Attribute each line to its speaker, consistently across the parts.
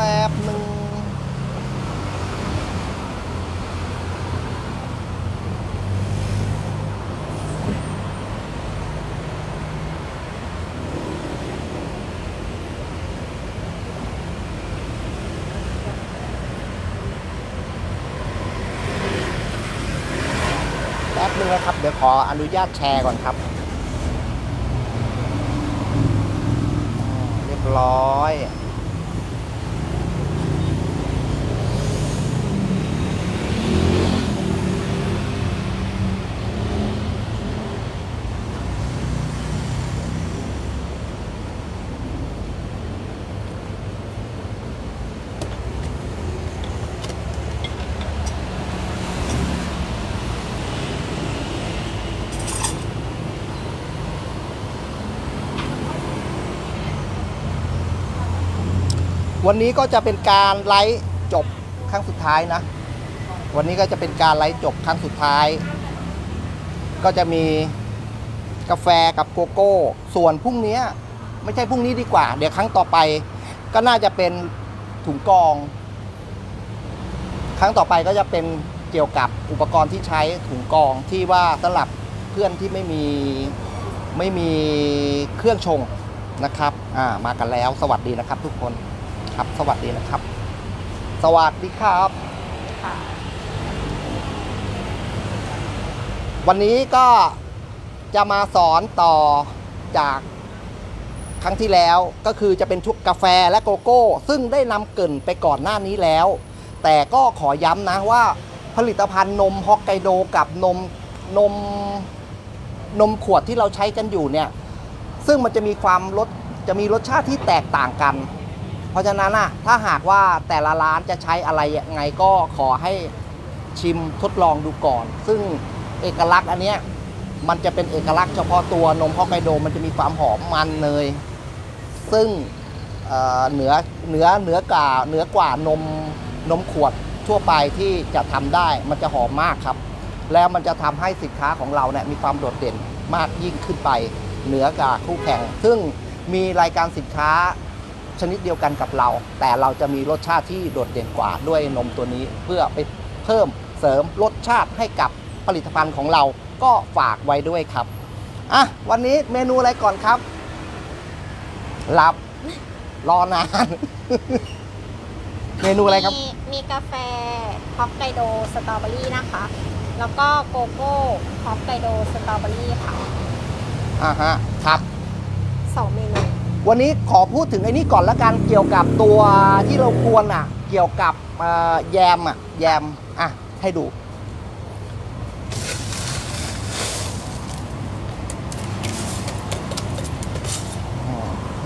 Speaker 1: ป๊บหนึ่งแป๊บนึงนะครับ เดี๋ยวขออนุญาตแชร์ก่อนครับ เรียบร้อย วันนี้ก็จะเป็นการไลฟ์จบครั้งสุดท้ายนะ วันนี้ก็จะเป็นการไลฟ์จบครั้งสุดท้าย ก็จะมีกาแฟกับโกโก้ ส่วนพรุ่งนี้ไม่ใช่พรุ่งนี้ดีกว่า เดี๋ยวครั้งต่อไป ก็น่าจะเป็นถุงกอง ครั้งต่อไปก็จะเป็นเกี่ยวกับอุปกรณ์ที่ใช้ถุงกองที่ว่าสำหรับเพื่อนที่ไม่มีไม่มีเครื่องชงนะครับ อ่า มากันแล้ว สวัสดีนะครับทุกคน ครับ สวัสดีนะครับ สวัสดีครับ
Speaker 2: ค่ะ
Speaker 1: วันนี้ก็จะมาสอนต่อจากครั้งที่แล้วก็คือจะเป็นชุดกาแฟและโกโก้ ซึ่งได้นำเกรินไปก่อนหน้านี้แล้ว แต่ก็ขอย้ำนะว่าผลิตภัณฑ์นมฮอกไกโดกับนมนมนมขวดที่เราใช้กันอยู่เนี่ย ซึ่งมันจะมีความรสจะมีรสชาติที่แตกต่างกัน เพราะฉะนั้นอะถ้าหากว่าแต่ละร้านจะใช้อะไรยังไงก็ขอให้ชิมทดลองดูก่อน ซึ่งเอกลักษณ์อันเนี้ยมันจะเป็นเอกลักษณ์เฉพาะตัวนมฮอกไกโดมันจะมีความหอมมันเนยซึ่งเเหนือเหนือเหนือกว่าเหนือกว่านมนมขวดทั่วไปที่จะทำได้มันจะหอมมากครับ แล้วมันจะทำให้สินค้าของเราเนี่ยมีความโดดเด่นมากยิ่งขึ้นไป เหนือกว่าคู่แข่ง ซึ่งมีรายการสินค้า ชนิดเดียวกันกับเรา แต่เราจะมีรสชาติที่โดดเด่นกว่าด้วยนมตัวนี้ เพื่อไปเพิ่มเสริมรสชาติให้กับผลิตภัณฑ์ของเราก็ฝากไว้ด้วยครับอะวันนี้เมนูอะไรก่อนครับหลับรอนาน เมนูอะไรครับ
Speaker 2: มีมีกาแฟฮอกไกโดสตรอเบอรี่นะคะ แล้วก็โกโก้ฮอกไกโดสตรอเบอรี่ค่ะ
Speaker 1: อ่าฮะครับ
Speaker 2: สองเมนู
Speaker 1: วันนี้ขอพูดถึงไอ้นี่ก่อนละกันเกี่ยวกับตัวที่เราควรอะ เกี่ยวกับแยมอะแยมอะให้ดู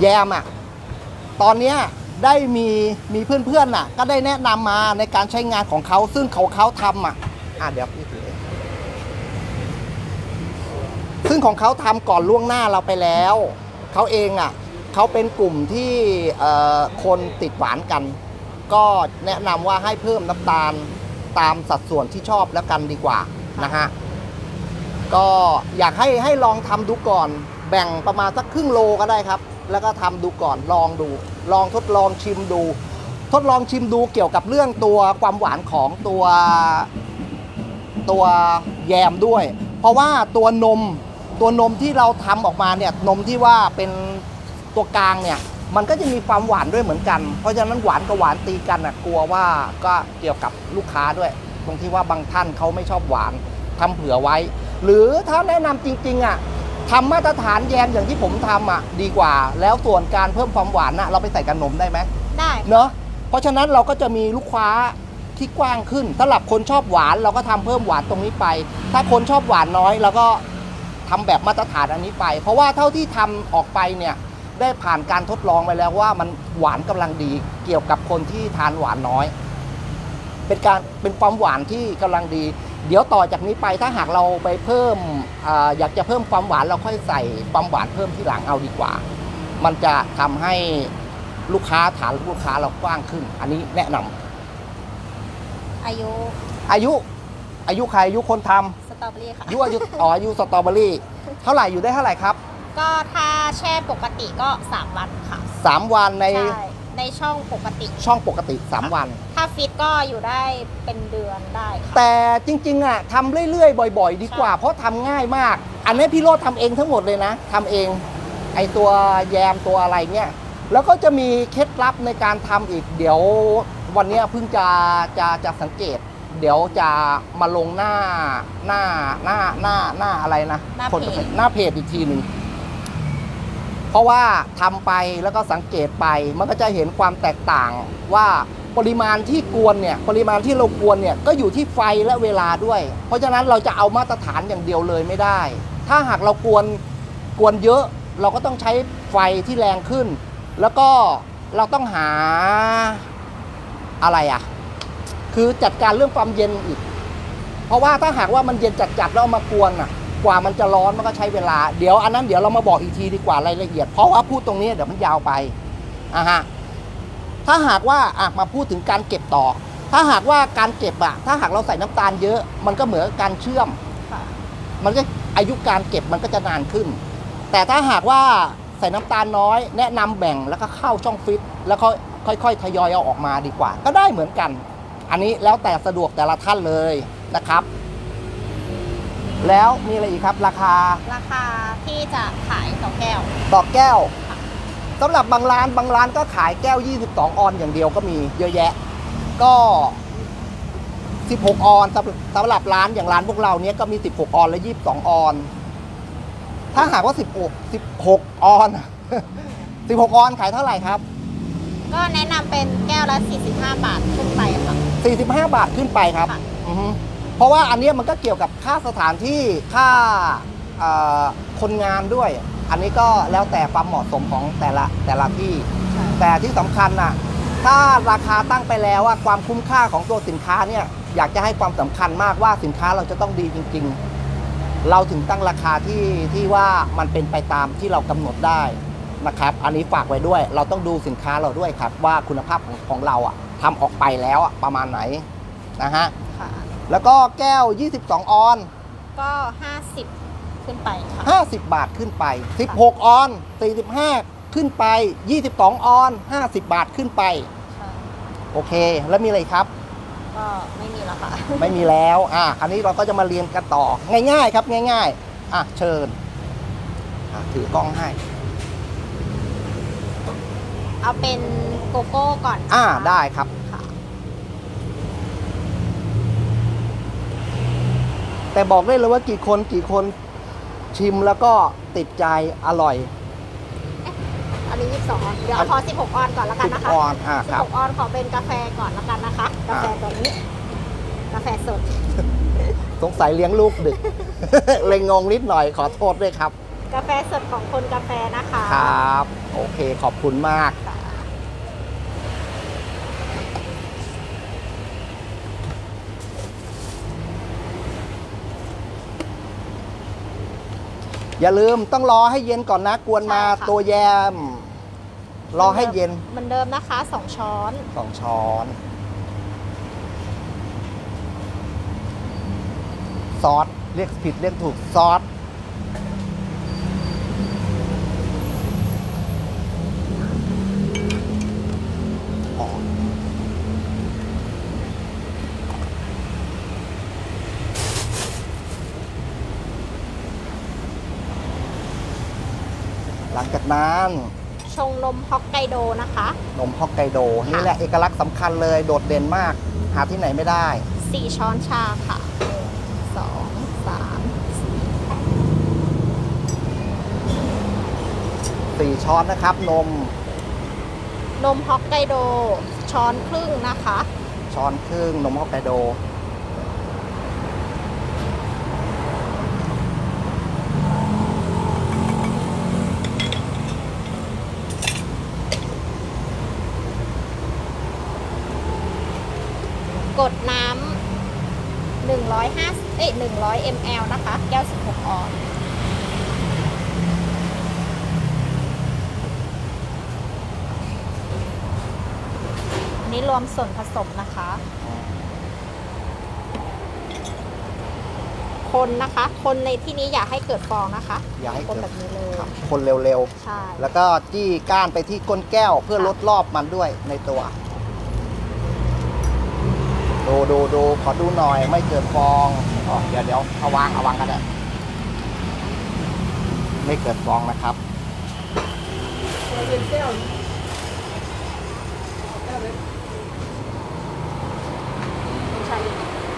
Speaker 1: แยมอะ ตอนเนี้ยได้มีมีเพื่อนๆน่ะ ก็ได้แนะนำมาในการใช้งานของเขาซึ่งเขาเขาทำอะอะเดี๋ยวพี่ถือเองซึ่งของเขาทำก่อนล่วงหน้าเราไปแล้ว เขาเองอะ เขาเป็นกลุ่มที่คนติดหวานกัน ก็แนะนำว่าให้เพิ่มน้ำตาลตามสัดส่วนที่ชอบแล้วกันดีกว่านะฮะก็อยากให้ให้ลองทำดูก่อน แบ่งประมาณสักครึ่งโลก็ได้ครับ แล้วก็ทำดูก่อนลองดู ลองทดลองชิมดู ทดลองชิมดูเกี่ยวกับเรื่องตัวความหวานของตัวตัวแยมด้วย เพราะว่าตัวนมตัวนมที่เราทำออกมาเนี่ยนมที่ว่าเป็น ตัวกลางเนี่ยมันก็จะมีความหวานด้วยเหมือนกัน เพราะฉะนั้นหวานกับหวานตีกันน่ะกลัวว่าก็เกี่ยวกับลูกค้าด้วย ตรงที่ว่าบางท่านเขาไม่ชอบหวานทำเผื่อไว้ หรือถ้าแนะนำจริงๆอะทำมาตรฐานแยมอย่างที่ผมทำอะดีกว่า แล้วส่วนการเพิ่มความหวานน่ะเราไปใส่กับนมได้ไหม
Speaker 2: ได้
Speaker 1: เนอะเพราะฉะนั้นเราก็จะมีลูกค้าที่กว้างขึ้นสำหรับคนชอบหวานเราก็ทำเพิ่มหวานตรงนี้ไป ถ้าคนชอบหวานน้อยเราก็ทำแบบมาตรฐานอันนี้ไป เพราะว่าเท่าที่ทำออกไปเนี่ย ได้ผ่านการทดลองไปแล้วว่ามันหวานกำลังดีเกี่ยวกับคนที่ทานหวานน้อย เป็นการเป็นความหวานที่กำลังดี เดี๋ยวต่อจากนี้ไปถ้าหากเราไปเพิ่มอาอยากจะเพิ่มความหวานเราค่อยใส่ความหวานเพิ่มที่หลังเอาดีกว่า มันจะทำให้ลูกค้าฐานลูกค้าเรากว้างขึ้น อันนี้แนะนำ
Speaker 2: อายุ
Speaker 1: อายุ อายุใครอายุคนทำ
Speaker 2: สตรอเบอรี่ค่ะ
Speaker 1: อายุอายุอ๋ออายุสตรอเบอรี่ เท่าไหร่อยู่ได้เท่าไหร่ครับ
Speaker 2: ก็ถ้าแช่ปกติก็ 3 วันค่ะ
Speaker 1: 3วันใน
Speaker 2: ใช่ในช่องปกติ
Speaker 1: ช่องปกติ3วัน
Speaker 2: ถ้าฟิตก็อยู่ได้เป็นเดือนได้ค่ะ
Speaker 1: แต่จริงๆอะทำเรื่อยๆ บ่อย ๆ ดีกว่า
Speaker 2: ใช่
Speaker 1: เพราะทำง่ายมาก อันนี้พี่โรดทำเองทั้งหมดเลยนะทำเอง ไอตัวแยมตัวอะไรเนี่ย แล้วก็จะมีเคล็ดลับในการทำอีก เดี๋ยววันเนี้ยเพิ่งจะจะจะสังเกต เดี๋ยวจะมาลงหน้าหน้าหน้าหน้าหน้าอะไรนะ
Speaker 2: หน้า
Speaker 1: คน
Speaker 2: เพจ
Speaker 1: หน้าเพจอีกทีหนึ่ง เพราะว่าทำไปแล้วก็สังเกตไปมันก็จะเห็นความแตกต่างว่าปริมาณที่กวนเนี่ยปริมาณที่เรากวนเนี่ยก็อยู่ที่ไฟและเวลาด้วย เพราะฉะนั้นเราจะเอามาตรฐานอย่างเดียวเลยไม่ได้ ถ้าหากเรากวนกวนเยอะเราก็ต้องใช้ไฟที่แรงขึ้น แล้วก็เราต้องหาอะไรอะ คือจัดการเรื่องความเย็นอีก เพราะว่าถ้าหากว่ามันเย็นจัดๆแล้วเอามากวนอะ กว่ามันจะร้อนมันก็ใช้เวลา เดี๋ยวอันนั้นเดี๋ยวเรามาบอกอีกทีดีกว่ารายละเอียด เพราะว่าพูดตรงนี้เดี๋ยวมันยาวไปอะฮะถ้าหากว่าอะมาพูดถึงการเก็บต่อ ถ้าหากว่าการเก็บอะถ้าหากเราใส่น้ำตาลเยอะ มันก็เหมือนการเชื่อมมันก็อายุการเก็บมันก็จะนานขึ้น แต่ถ้าหากว่าใส่น้ำตาลน้อย แนะนำแบ่งแล้วก็เข้าช่องฟิตแล้วก็ค่อยๆทยอยเอาออกมาดีกว่า ก็ได้เหมือนกัน อันนี้แล้วแต่สะดวกแต่ละท่านเลยนะครับ แล้วมีอะไรอีกครับ ราคา
Speaker 2: ราคาที่จะขายต่อแก้ว
Speaker 1: ต่อแก้วสำหรับบางร้านบางร้านก็ขายแก้ว 22 ออนอย่างเดียวก็มีเยอะแยะ ก็ 16 ออนสำหรับสำหรับร้านอย่างร้านพวกเราเนี้ยก็มี 16 ออนและ 22 ออน ถ้าหากว่า 16 16 ออน 16 ออนขายเท่าไหร่ครับ
Speaker 2: ก็แนะนำเป็นแก้วละ 45 บาทขึ้นไปค่ะ
Speaker 1: 45 บาทขึ้นไปครับ
Speaker 2: ค่ะ
Speaker 1: อือฮึ เพราะว่าอันเนี้ยมันก็เกี่ยวกับค่าสถานที่ค่าเอ่อคนงานด้วย อันนี้ก็แล้วแต่ความเหมาะสมของแต่ละแต่ละที่
Speaker 2: ใช่
Speaker 1: แต่ที่สำคัญน่ะถ้าราคาตั้งไปแล้วอะความคุ้มค่าของตัวสินค้าเนี่ยอยากจะให้ความสำคัญมากว่าสินค้าเราจะต้องดีจริง ๆ เราถึงตั้งราคาที่ที่ว่ามันเป็นไปตามที่เรากำหนดได้นะครับ อันนี้ฝากไว้ด้วย เราต้องดูสินค้าเราด้วยครับ ว่าคุณภาพของของเราอะทำออกไปแล้วอะประมาณไหนนะฮะ
Speaker 2: ค่ะ
Speaker 1: แล้วก็แก้ว 22 ออน
Speaker 2: ก็ 50 ขึ้นไปค่ะ
Speaker 1: 50 บาทขึ้นไป 16 ออน 45 ขึ้นไป 22 ออน 50 บาทขึ้นไป
Speaker 2: ใช่
Speaker 1: โอเค แล้วมีอะไรอีกครับ
Speaker 2: ก็ไม่มีแล้วค่ะ
Speaker 1: ไม่มีแล้ว อะอันนี้เราก็จะมาเรียนกันต่อ ง่ายๆ ครับง่ายๆ อะ เชิญ อะ ถือกล้องให้
Speaker 2: เอาเป็นโกโก้ก่อน
Speaker 1: อ่า
Speaker 2: นะคะ
Speaker 1: ได้ครับ
Speaker 2: ค่ะ
Speaker 1: แต่บอกได้เลยว่ากี่คนกี่คนชิมแล้วก็ติดใจอร่อย
Speaker 2: อันนี้ 22ออนเดี๋ยวเอาขอ16 ออนก่อนแล้วกันนะคะ
Speaker 1: 16ออนอ่าครับ
Speaker 2: 16 ออนขอเป็นกาแฟก่อนแล้วกันนะคะ กาแฟตัวนี้ กาแฟสด
Speaker 1: สงสัยเลี้ยงลูกดึก เลยงงนิดหน่อยขอโทษด้วยครับ
Speaker 2: กาแฟสดของคนกาแฟนะคะ
Speaker 1: ครับ โอเคขอบคุณมาก อย่าลืมต้องรอให้เย็นก่อนนะกวนมา
Speaker 2: ใช่ค่ะ
Speaker 1: ตัวแยม รอให้เย็น
Speaker 2: เหมือนเดิมนะคะ 2 ช้อน
Speaker 1: สองช้อนซอสเรียกผิดเรียกถูกซอส หลังจากนั้น
Speaker 2: ชงนมฮอกไกโดนะคะ
Speaker 1: นมฮอกไกโดนี่แหละเอกลักษณ์สำคัญเลยโดดเด่นมาก หาที่ไหนไม่ได้
Speaker 2: 4 ช้อนชาค่ะ2 3
Speaker 1: 4 ช้อนนะครับ นม
Speaker 2: นมฮอกไกโด ช้อนครึ่งนะคะ
Speaker 1: ช้อนครึ่งนมฮอกไกโด
Speaker 2: ml นะคะ แก้ว 16 ออนนี้รวมส่วนผสมนะคะ
Speaker 1: ค
Speaker 2: นนะคะ คนในที่นี้อย่าให้เกิดฟองนะคะ
Speaker 1: อย่าให้เกิด คน
Speaker 2: แบบนี้เลย
Speaker 1: คนเร็วๆ
Speaker 2: ใช่
Speaker 1: แล้วก็จี้ก้านไปที่ก้นแก้วเพื่อลดรอบมันด้วยในตัว ดูดูดูขอดูหน่อยไม่เกิดฟอง อ๋อเดี๋ยวเดี๋ยวเอาวางเอาวางกันได้ไม่เกิดฟองนะครับ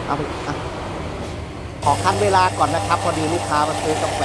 Speaker 1: เอาไปอะขอคั้นเวลาก่อนนะครับ พอดีลูกค้ามาซื้อกาแฟ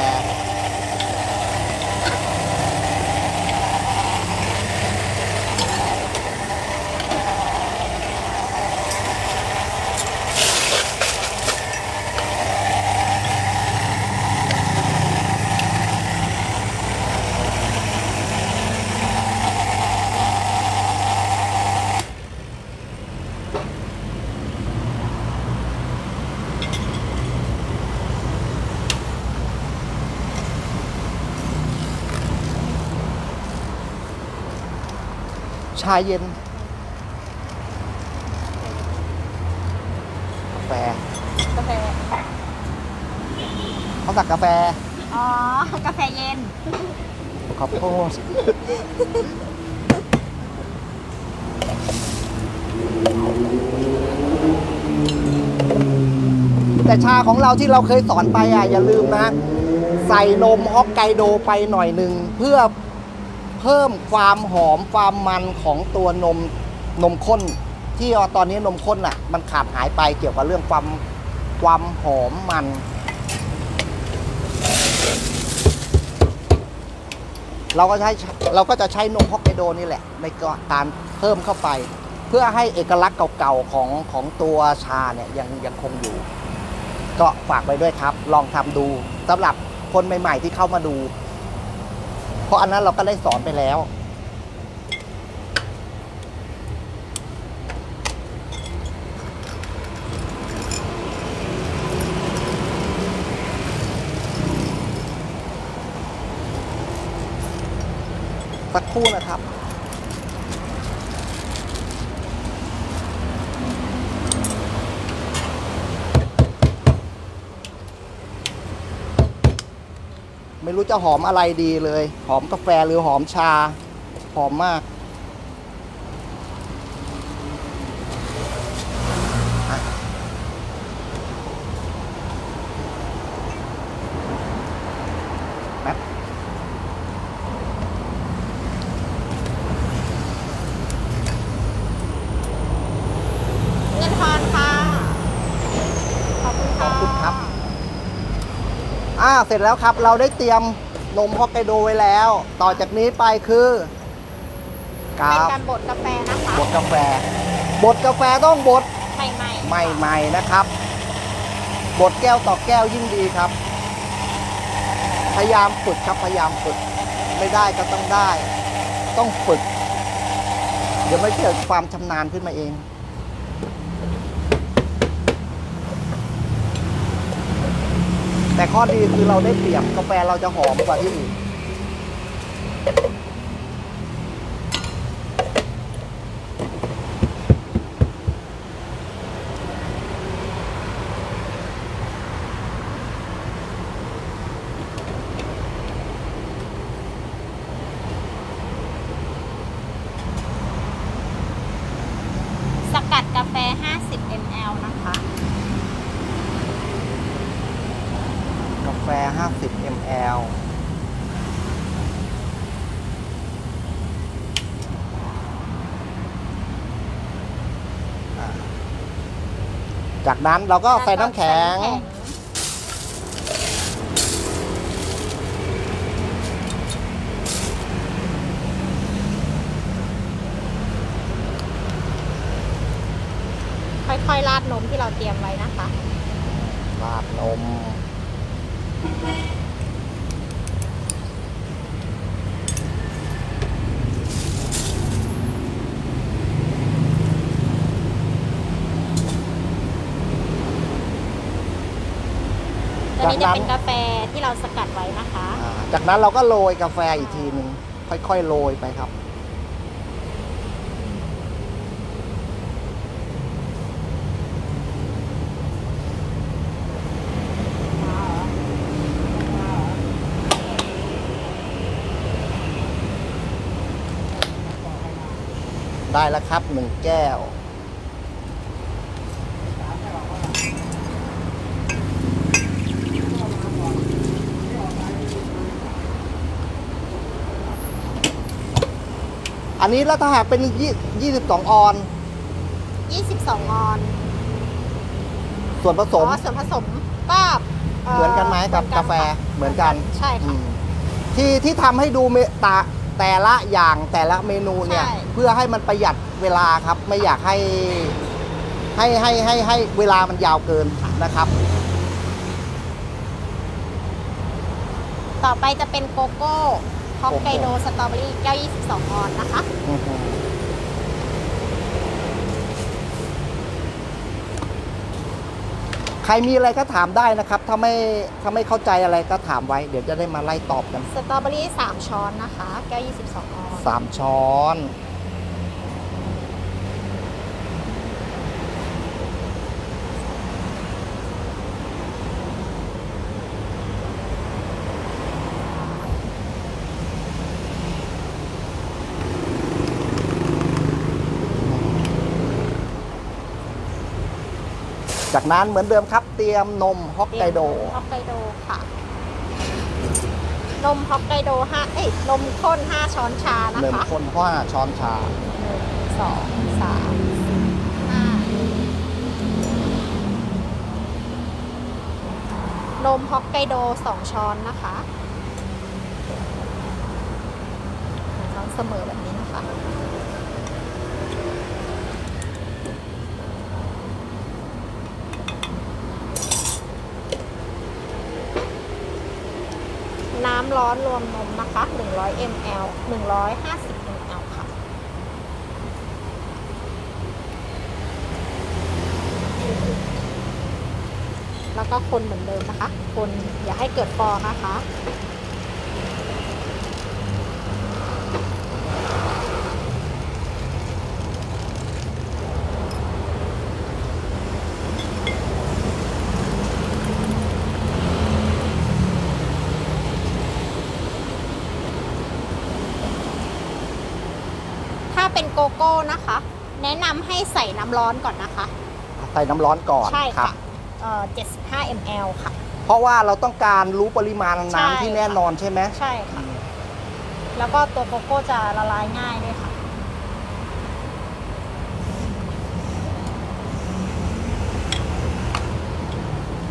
Speaker 1: าเย็นกาแฟ
Speaker 2: กาแฟ
Speaker 1: เขาสั่งกาแฟ
Speaker 2: อ๋อ กาแฟเย็น
Speaker 1: ขอโทษแต่ชาของเราที่เราเคยสอนไปอะอย่าลืมนะ ใส่นมฮอกไกโดไปหน่อยหนึ่งเพื่อ เพิ่มความหอมความมันของตัวนมนมข้น ที่ตอนนี้นมข้นอะ มันขาดหายไปเกี่ยวกับเรื่องความความหอมมัน เราก็ใช้เราก็จะใช้นมฮอกไกโดนี่แหละ ในการเพิ่มเข้าไป เพื่อให้เอกลักษณ์เก่าๆของของตัวชาเนี่ยยังยังคงอยู่ ก็ฝากไว้ด้วยครับ ลองทำดูสำหรับคนใหม่ ๆ ที่เข้ามาดู ราะอันนั้นเราก็ได้สอนไปแล้ว สักครู่นะครับ ไม่รู้จะหอมอะไรดีเลย หอมกาแฟหรือหอมชา หอมมากอะแป๊บ
Speaker 2: เงินทอนค่ะ ขอบคุณ
Speaker 1: ข
Speaker 2: ค่ะ
Speaker 1: อบคุณครับ อ่า เสร็จแล้วครับ เราได้เตรียมนมฮอกไกโดไว้แล้ว ต่อจากนี้ไปคือกา
Speaker 2: เป็น
Speaker 1: บ
Speaker 2: การบดกาแฟนะคะ
Speaker 1: บดกาแฟบดกาแฟต้องบด
Speaker 2: ใหม่ๆ
Speaker 1: ใหม่ๆนะครับบดแก้วต่อแก้วยิ่งดีครับ พยายามฝึกครับพยายามฝึก ไม่ได้ก็ต้องได้ ต้องฝึก เดี๋ยวไม่เกิดความชำนาญขึ้นมาเอง แต่ข้อดีคือเราได้เปรียบกาแฟเราจะหอมกว่าที่อื่น
Speaker 2: สกัดกาแฟ 50 ml นะคะ
Speaker 1: กาแฟ 50 ml อ่าจาก นั้นเราก็ใส่น้ำแข็ง
Speaker 2: ใส่น้ำแข็ง ค่อยๆราดนมที่เราเตรียมไว้นะคะ
Speaker 1: ราดนม
Speaker 2: ตัวนี้จะเป็นกาแฟที่เราสกัดไว้นะคะ
Speaker 1: อ่จากนั้นเราก็โรยกาแฟอีกทีหนึ่งค่อยๆโรยไปครับ ได้แล้วครับหนึ่งแก้ว อันนี้แล้วถ้าหากเป็นยี่22ออน
Speaker 2: 22 ออน
Speaker 1: ส่วนผสม
Speaker 2: อ๋อส่วนผสมก็
Speaker 1: เหมือนกันไหมกับกาแฟ
Speaker 2: ค่ะ
Speaker 1: เหมือนกัน
Speaker 2: ใช่
Speaker 1: อื
Speaker 2: ค่ะ
Speaker 1: มที่ที่ทำให้ดูเมตาแต่ละอย่างแต่ละเมนูเนี่ย
Speaker 2: ใช่
Speaker 1: เพื่อให้มันประหยัดเวลาครับ ไม่อยากให้ให้ให้ให้ให้เวลามันยาวเกินนะครับ
Speaker 2: ต่อไปจะเป็นโกโก้ ฮอกไกโดสตรอเบอรี่แก้ว22 ออนนะคะ
Speaker 1: อือฮึใครมีอะไรก็ถามได้นะครับ ถ้าไม่ถ้าไม่เข้าใจอะไรก็ถามไว้ เดี๋ยวจะได้มาไล่ตอบกัน
Speaker 2: สตรอเบอรี่ 3 ช้อนนะคะ แก้ว22 ออน
Speaker 1: สามช้อน จากนั้นเหมือนเดิมครับเตรียมนมฮอกไกโด
Speaker 2: ฮอกไกโดค่ะ นมฮอกไกโดห้าเอ้ยนมข้น5ช้อนชานะ
Speaker 1: เริ่ม
Speaker 2: คะ
Speaker 1: คนห้าช้อนชา
Speaker 2: หนึ่งสองสามสี่ห้านมฮอกไกโด2ช้อนนะคะช้อนเสมอแบบนี้ น้ำร้อนรวมนมนะคะ 100 ml 150 ml ค่ะ แล้วก็คนเหมือนเดิมนะคะ คนอย่าให้เกิดฟองนะคะ เป็นโกโก้นะคะ แนะนำให้ใส่น้ำร้อนก่อนนะคะ
Speaker 1: ใส่น้ำร้อนก่อน
Speaker 2: ใช่
Speaker 1: ครั
Speaker 2: ค่ะ
Speaker 1: บ
Speaker 2: เอ่อ75 ml ค่ะ
Speaker 1: เพราะว่าเราต้องการรู้ปริมาณ
Speaker 2: ใช่
Speaker 1: น้ำที่แน่นอนใช่ไหม
Speaker 2: ใช่ค่ะ แล้วก็ตัวโกโก้จะละลายง่ายด้วยค่ะ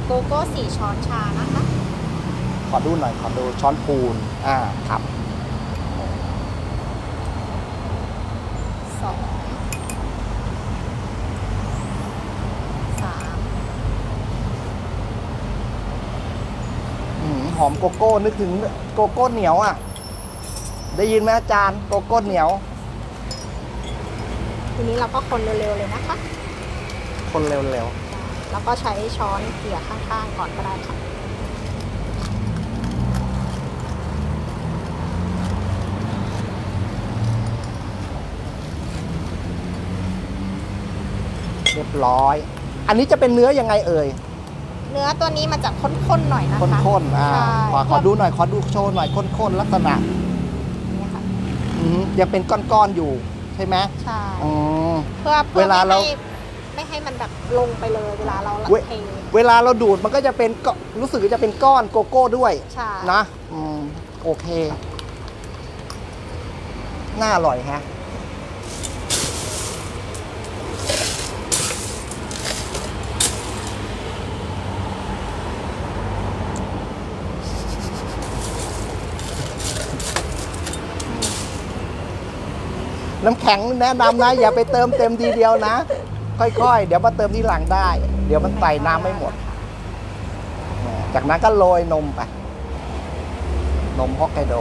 Speaker 2: โกโก้สี่ช้อนชานะคะ
Speaker 1: ขอดูหน่อยขอดูช้อนปูนอ่าครับ
Speaker 2: สองสาม
Speaker 1: อืมหอมโกโก้ นึกถึงโกโก้เหนียวอะ ได้ยินไหมอาจารย์โกโก้เหนียว
Speaker 2: ทีนี้เราก็คนเร็วๆเลยนะคะ
Speaker 1: คนเร็ว
Speaker 2: แล้วก็ใช้ช้อนเกี่ยข้างๆก่อนก็ได้ค่ะ
Speaker 1: ๆเรียบร้อย อันนี้จะเป็นเนื้อยังไงเอ่ย
Speaker 2: เนื้อตัวนี้มันจะข้นๆหน่อยนะคะ
Speaker 1: ข้นๆอ่า
Speaker 2: ใช่
Speaker 1: ขอขอดูหน่อยขอดูโชว์หน่อยข้นๆลักษณะ
Speaker 2: นี่ค่ะ
Speaker 1: อืมยังเป็นก้อนๆอยู่ใช่ไหม
Speaker 2: ใช่
Speaker 1: อืม
Speaker 2: เพื่อพื่อ
Speaker 1: เวลาเรา
Speaker 2: ไม่ให้ไม่ให้มันแบบลงไปเลยเวลาเรา
Speaker 1: เว้ย
Speaker 2: เท
Speaker 1: เวลาเราดูดมันก็จะเป็นก็รู้สึกว่าจะเป็นก้อนโกโก้ด้วย
Speaker 2: ใช่
Speaker 1: นะอืมโอเค น่าอร่อยฮะ น้ำแข็งแนะนำนะ อย่าไปเติมเต็มทีเดียวนะ ค่อยๆ เดี๋ยวมาเติมที่หลังได้ เดี๋ยวมันใส่น้ำไม่หมด จากนั้นก็โรยนมไป นมฮอกไกโด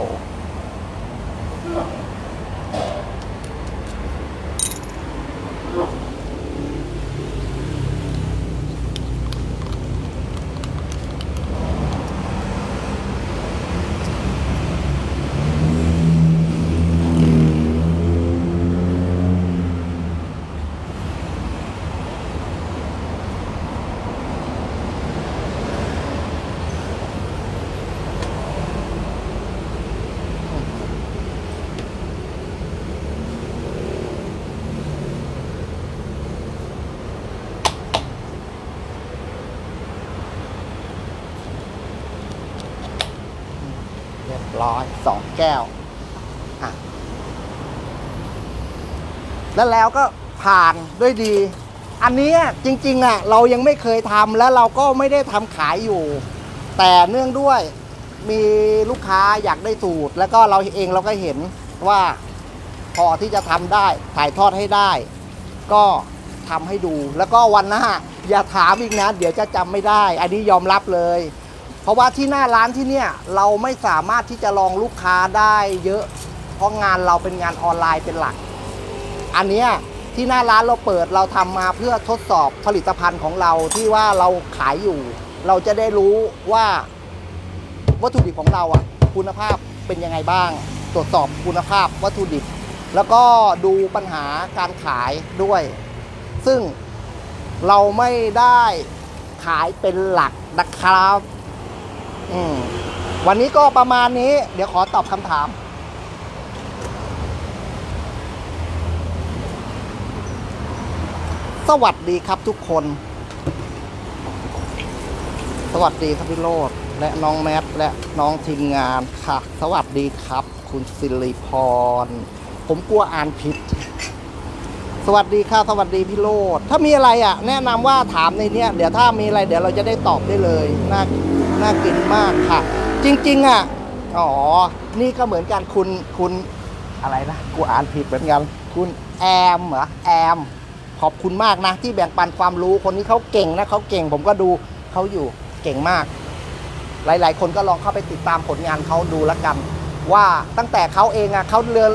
Speaker 1: ร้อยสองแก้วอะแล้วแล้วก็ผ่านด้วยดี อันนี้จริงๆอะเรายังไม่เคยทำแล้วเราก็ไม่ได้ทำขายอยู่ แต่เนื่องด้วยมีลูกค้าอยากได้สูตร แล้วก็เราเองเราก็เห็นว่าพอที่จะทำได้ถ่ายทอดให้ได้ ก็ทำให้ดู แล้วก็วันหน้าอย่าถามอีกนะ เดี๋ยวจะจำไม่ได้ อันนี้ยอมรับเลย เพราะว่าที่หน้าร้านที่เนี่ยเราไม่สามารถที่จะลองลูกค้าได้เยอะ เพราะงานเราเป็นงานออนไลน์เป็นหลัก อันเนี้ยที่หน้าร้านเราเปิดเราทำมาเพื่อทดสอบผลิตภัณฑ์ของเราที่ว่าเราขายอยู่ เราจะได้รู้ว่าวัตถุดิบของเราอะคุณภาพเป็นยังไงบ้าง ตรวจสอบคุณภาพวัตถุดิบ แล้วก็ดูปัญหาการขายด้วย ซึ่งเราไม่ได้ขายเป็นหลักนะครับ อืมวันนี้ก็ประมาณนี้ เดี๋ยวขอตอบคำถาม สวัสดีครับทุกคน สวัสดีครับพี่โรดและน้องแมทและน้องทีมงานค่ะ สวัสดีครับ คุณสิริพร ผมกลัวอ่านผิด สวัสดีค่ะ สวัสดีพี่โรดถ้ามีอะไรอะ แนะนำว่าถามในเนี้ย เดี๋ยวถ้ามีอะไรเดี๋ยวเราจะได้ตอบได้เลยน่า น่ากินมากค่ะ จริงๆอะอ๋อ นี่ก็เหมือนกันคุณคุณอะไรนะ กูอ่านผิดเหมือนกัน คุณแอมเหรอแอม ขอบคุณมากนะ ที่แบ่งปันความรู้คนนี้เขาเก่งนะเขาเก่งผมก็ดูเขาอยู่เก่งมาก หลาย ๆ คนก็ลองเข้าไปติดตามผลงานเขาดูแล้วกัน ว่าตั้งแต่เขาเองอะเขาเรียน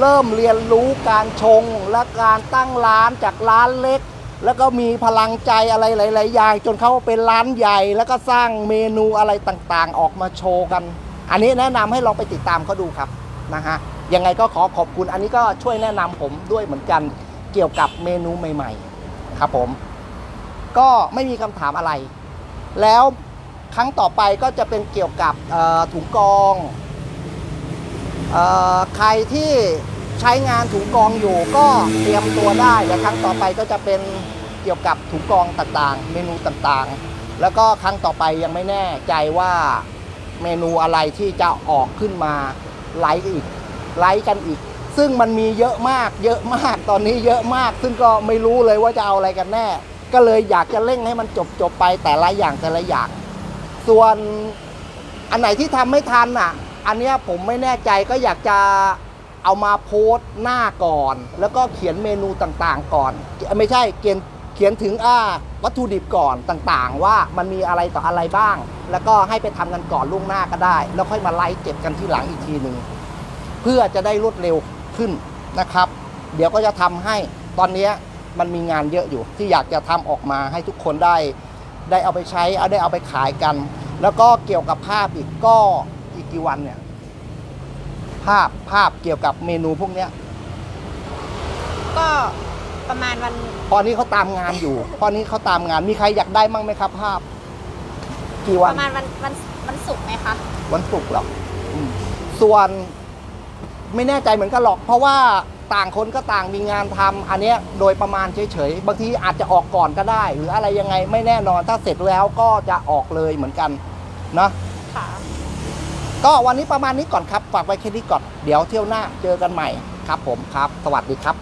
Speaker 1: เริ่มเรียนรู้การชงและการตั้งร้านจากร้านเล็ก แล้วก็มีพลังใจอะไรหลาย ๆ อย่าง จนเขาเป็นร้านใหญ่ แล้วก็สร้างเมนูอะไรต่างๆ ออกมาโชว์กัน อันนี้แนะนำให้ลองไปติดตามเขาดูครับนะฮะยังไงก็ขอขอบคุณอันนี้ก็ช่วยแนะนำผมด้วยเหมือนกันเกี่ยวกับเมนูใหม่ ๆ ครับผม ก็ไม่มีคำถามอะไร แล้วครั้งต่อไปก็จะเป็นเกี่ยวกับถุงกองออใครที่ ใช้งานถุงกองอยู่ก็เตรียมตัวได้เดี๋ยวครั้งต่อไปก็จะเป็นเกี่ยวกับถุงกองต่างๆ เมนูต่างๆ แล้วก็ครั้งต่อไปยังไม่แน่ใจว่าเมนูอะไรที่จะออกขึ้นมาไลฟ์อีกไลฟ์กันอีก ซึ่งมันมีเยอะมาก เยอะมากตอนนี้เยอะมาก ซึ่งก็ไม่รู้เลยว่าจะเอาอะไรกันแน่ ก็เลยอยากจะเร่งให้มันจบจบไปแต่ละอย่างแต่ละอย่าง ส่วนอันไหนที่ทำไม่ทันอะ อันเนี้ยผมไม่แน่ใจก็อยากจะ เอามาโพสต์หน้าก่อน แล้วก็เขียนเมนูต่างๆก่อน ไม่ใช่เขียนเขียนถึงอ่าวัตถุดิบก่อนต่างๆ ว่ามันมีอะไรต่ออะไรบ้าง แล้วก็ให้ไปทำกันก่อนล่วงหน้าก็ได้ แล้วค่อยมาไล่เก็บกันที่หลังอีกทีหนึ่งเพื่อจะได้รวดเร็วขึ้นนะครับ เดี๋ยวก็จะทำให้ตอนนี้มันมีงานเยอะอยู่ ที่อยากจะทำออกมาให้ทุกคนได้ได้เอาไปใช้เอาได้เอาไปขายกัน แล้วก็เกี่ยวกับภาพอีกก็อีกกี่วันเนี่ย ภาพภาพเกี่ยวกับเมนูพวกเนี้ย
Speaker 2: ก็ประมาณวัน
Speaker 1: พอนี้เขาตามงานอยู่พอนี้เขาตามงานมีใครอยากได้มั่งไหมครับ ภาพ กี่
Speaker 2: ป
Speaker 1: วัน
Speaker 2: ระมาณวันวันวันศุกร์ไหมคะ
Speaker 1: วันศุกร์เหรออืมส่วนไม่แน่ใจเหมือนกันหรอก เพราะว่าต่างคนก็ต่างมีงานทำอันเนี้ยโดยประมาณเฉยๆบางทีอาจจะออกก่อนก็ได้ หรืออะไรยังไงไม่แน่นอนถ้าเสร็จแล้วก็จะออกเลยเหมือนกันเนาะ
Speaker 2: ค่ะ
Speaker 1: ก็วันนี้ประมาณนี้ก่อนครับ ฝากไว้แค่นี้ก่อน เดี๋ยวเที่ยวหน้าเจอกันใหม่ครับผมครับ สวัสดีครับ